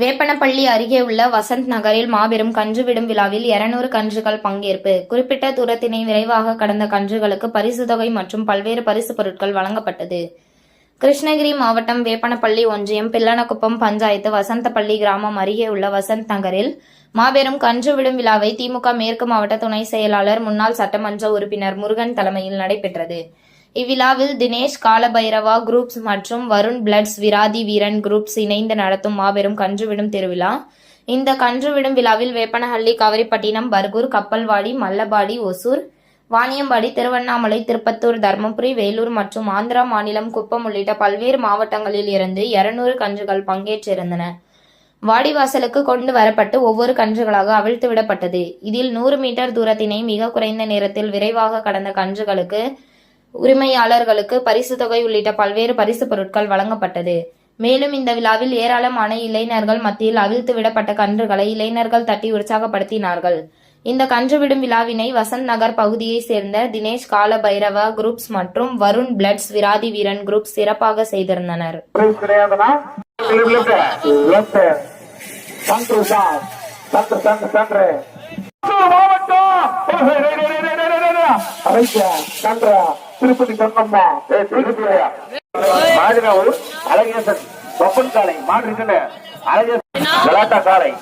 வேப்பனப்பள்ளி அருகே உள்ள வசந்த் நகரில் மாபெரும் கன்று விடும் விழாவில் 200 கன்றுகள் பங்கேற்பு. குறிப்பிட்ட தூரத்தினை விரைவாக கடந்த கன்றுகளுக்கு பரிசு தொகை மற்றும் பல்வேறு பரிசு பொருட்கள் வழங்கப்பட்டது. கிருஷ்ணகிரி மாவட்டம் வேப்பனப்பள்ளி ஒன்றியம் பில்லனக்குப்பம் பஞ்சாயத்து வசந்தப்பள்ளி கிராமம் அருகே உள்ள வசந்த் நகரில் மாபெரும் கன்று விடும் விழாவை திமுக மேற்கு மாவட்ட துணை செயலாளர் முன்னாள் சட்டமன்ற உறுப்பினர் முருகன் தலைமையில் நடைபெற்றது. இவ்விழாவில் தினேஷ் காலபைரவா குரூப்ஸ் மற்றும் வருண் பிளட்ஸ் விராதி வீரன் குரூப்ஸ் இணைந்து நடத்தும் மாபெரும் கன்றுவிடும் திருவிழா. இந்த கன்றுவிடும் விழாவில் வேப்பனஹள்ளி கவரிப்பட்டினம் பர்கூர் கப்பல்வாடி மல்லபாடி ஒசூர் வாணியம்பாடி திருவண்ணாமலை திருப்பத்தூர் தர்மபுரி வேலூர் மற்றும் ஆந்திரா மாநிலம் குப்பம் உள்ளிட்ட பல்வேறு மாவட்டங்களில் இருந்து 200 கன்றுகள் பங்கேற்றிருந்தன. வாடிவாசலுக்கு கொண்டு வரப்பட்டு ஒவ்வொரு கன்றுகளாக அவிழ்த்து விடப்பட்டது இதில் நூறு மீட்டர் தூரத்தினை மிக குறைந்த நேரத்தில் விரைவாக கடந்த கன்றுகளுக்கு உரிமையாளர்களுக்கு பரிசு தொகை உள்ளிட்ட பல்வேறு பரிசு பொருட்கள் வழங்கப்பட்டது. மேலும் இந்த விழாவில் ஏராளமான இளைஞர்கள் மத்தியில் அவிழ்த்து விடப்பட்ட கன்றுகளை இளைஞர்கள் தட்டி உற்சாகப்படுத்தினார்கள். இந்த கன்று விடும் விழாவினை வசந்த் நகர் பகுதியைச் சேர்ந்த தினேஷ் கால பைரவா குரூப்ஸ் மற்றும் வருண் பிளட்ஸ் விராதி வீரன் குரூப் சிறப்பாக செய்திருந்தனர். மாவட்டம் திருப்பதி சொன்னம்மா திருப்பதி மாடுகாவூர் அழகேசன் தொப்பன் காலை மாடு இருக்குன்னு அழகேசன் கலாட்டா காலை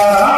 Uh-huh.